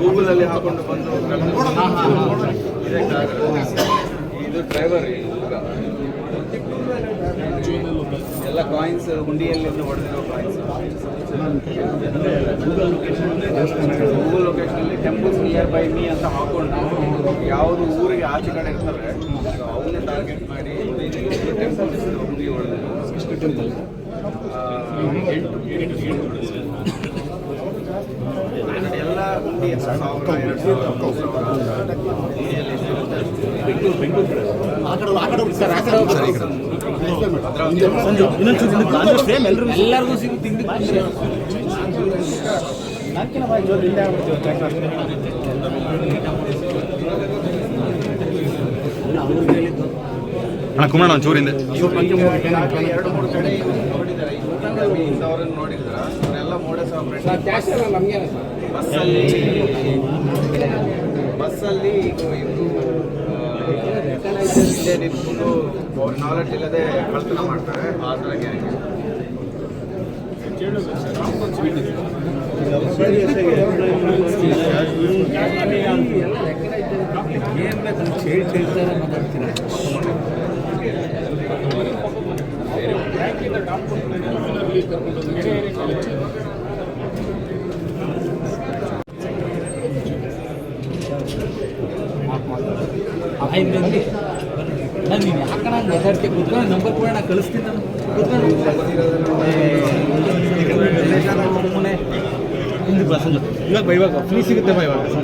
Google ಅಲ್ಲಿ ಹಾಕೊಂಡು ಬಂದು ಇದೇ ಡ್ರೈವರ್ ಎಲ್ಲ ಕಾಯಿನ್ಸ್ ಹುಂಡಿಯಲ್ಲಿ ಹೊಡೆದಿರೋ ಕಾಯಿನ್ಸ್ ಗೂಗಲ್ ಲೊಕೇಶನಲ್ಲಿ ಟೆಂಪಲ್ಸ್ ನಿಯರ್ ಬೈ ಮೀ ಅಂತ ಹಾಕೊಂಡು ಯಾವುದು ಊರಿಗೆ ಆಚೆ ಕಡೆ ಇರ್ತಾರೆ ಅವನ್ನೇ ಟಾರ್ಗೆಟ್ ಮಾಡಿ ಟೆಂಪಲ್ಸ್ ಹುಂಡಿ ಹೊಡೆದಿರೋ ಎಂಟು ಎಲ್ಲ ಹುಂಡಿ ಸಾವಿರ ಸಿಗುತ್ತೆ ಎಲ್ಲರಿಗೂ ಸಿಗು ತಿಂಡಿ ಅಣ್ಣ ಕುಮಾರಣ್ಣ ಒಂಚೂರಿಂದ ಇಂಥವ್ರನ್ನ ನೋಡಿದ್ರ ಅವರೆಲ್ಲ ಮೋಡೆ ಬಸ್ಸಲ್ಲಿ ಬಸ್ಸಲ್ಲಿ ಇದು ಹಿಂದೆ ನಿಂತ್ಕೊಂಡು ನಾಲೆಡ್ಜ್ ಇಲ್ಲದೆ ಕಳ್ತನ ಮಾಡ್ತಾರೆ ಆ ಥರ ಏನ್ ಬೇಕು? ಹೇಳಿ ಹೇಳ್ತಾರೆ ಮಾತಾಡ್ತೀರಾ? ಬಂದು ನಾನು ನೀನು ಹಾಕೋಣ ಮಾತಾಡ್ತೀವಿ ಕುತ್ಕೊಂಡು ನಂಬರ್ ಕೂಡ ನಾನು ಕಳಿಸ್ತೀನಿ ನಾನು ಕುತ್ಕೊಂಡು ಹಿಂದೆ ಬಸ್ ಇವಾಗ ಇವಾಗ ಫ್ರೀ ಸಿಗುತ್ತೆ ಇವಾಗ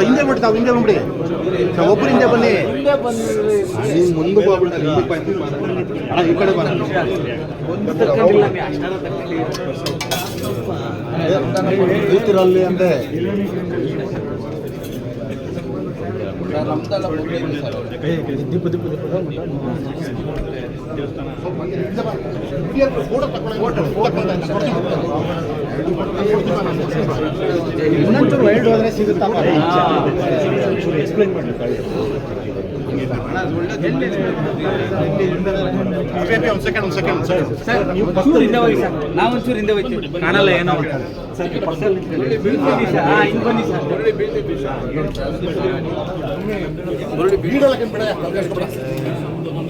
ಹಿಂದೆ ಬಿಡ್ತಾವ್ ಹಿಂದೆ ಬಂದ್ಬಿಡಿ ಒಬ್ಬರು ಹಿಂದೆ ಬನ್ನಿ ನೀನ್ ಮುಂದೆ ಹೋಗ್ಬಿಡ್ತಾರೆ ಅಣ್ಣ ಈ ಕಡೆ ಬರ ಕೂತಿರಲ್ಲಿ ಅಂದೆ ನಮ್ದೆಲ್ಲ ಮುಗಿದಿದೆ ಸರ್ ದೀಪ ದೀಪ ಇನ್ನೊಂಚೂರು ವೈಲ್ಡ್ ಹೋದ್ರೆ ಸಿಗುತ್ತಪ್ಪ ಎಕ್ಸ್ಪ್ಲೈನ್ ಮಾಡಿ ನಾವೊಂಚೂರು ಸೆಕೆಂಡ್ ಒಂದು ಸೆಕೆಂಡ್ ಸರ್ ಸರ್ ನೀವು ಒಂಚೂರು ಹಿಂದೆ ಹೋಗಿ ಸರ್. ನಾವು ಒಂಚೂರು ಹಿಂದೆ ಹೋಗ್ತೀವಿ. ಕಾಣಲ್ಲ ಏನೋ ಸರ್. ಬನ್ನಿ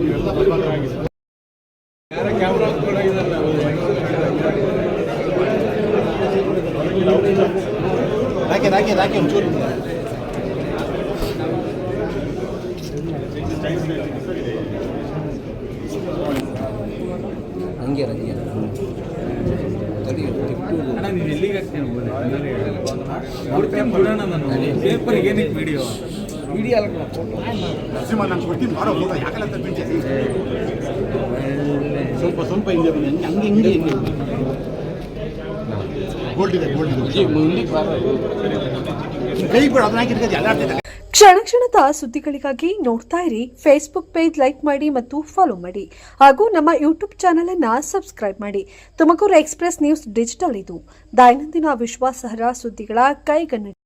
ಗ್ಯಾಂಗ್ ರಿಕವರಿ ಕ್ಯಾಮ್ರಾ ಹಾಕಿ ಹಾಕಿ ಹಾಕಿ ಒಂಚೂರು ಹಂಗೆ ಹಂಗೆ ಅಣ್ಣ ನೀವು ಎಲ್ಲಿಗೆ ಹಾಕ್ತೀನಿ ನೋಡ್ತೀನಿ ಬಿಡೋಣ ನಾನು ಪೇಪರ್ಗೆ ಏನಕ್ಕೆ ವಿಡಿಯೋ ಸ್ವಲ್ಪ ಸ್ವಲ್ಪ ಹಂಗೆ ಹಂಗೆ ಕ್ಷಣ ಕ್ಷಣದ ಸುದ್ದಿಗಳಿಗಾಗಿ ನೋಡ್ತಾ ಇರಿ. ಫೇಸ್ಬುಕ್ ಪೇಜ್ ಲೈಕ್ ಮಾಡಿ ಮತ್ತು ಫಾಲೋ ಮಾಡಿ. ಹಾಗೂ ನಮ್ಮ ಯೂಟ್ಯೂಬ್ ಚಾನೆಲ್ ಅನ್ನ ಸಬ್ಸ್ಕ್ರೈಬ್ ಮಾಡಿ. ತುಮಕೂರು ಎಕ್ಸ್ಪ್ರೆಸ್ ನ್ಯೂಸ್ ಡಿಜಿಟಲ್ ಇದು. ದೈನಂದಿನ ವಿಶ್ವಾಸಾರ್ಹ ಸುದ್ದಿಗಳ ಕೈಗನ್ನಡಿ.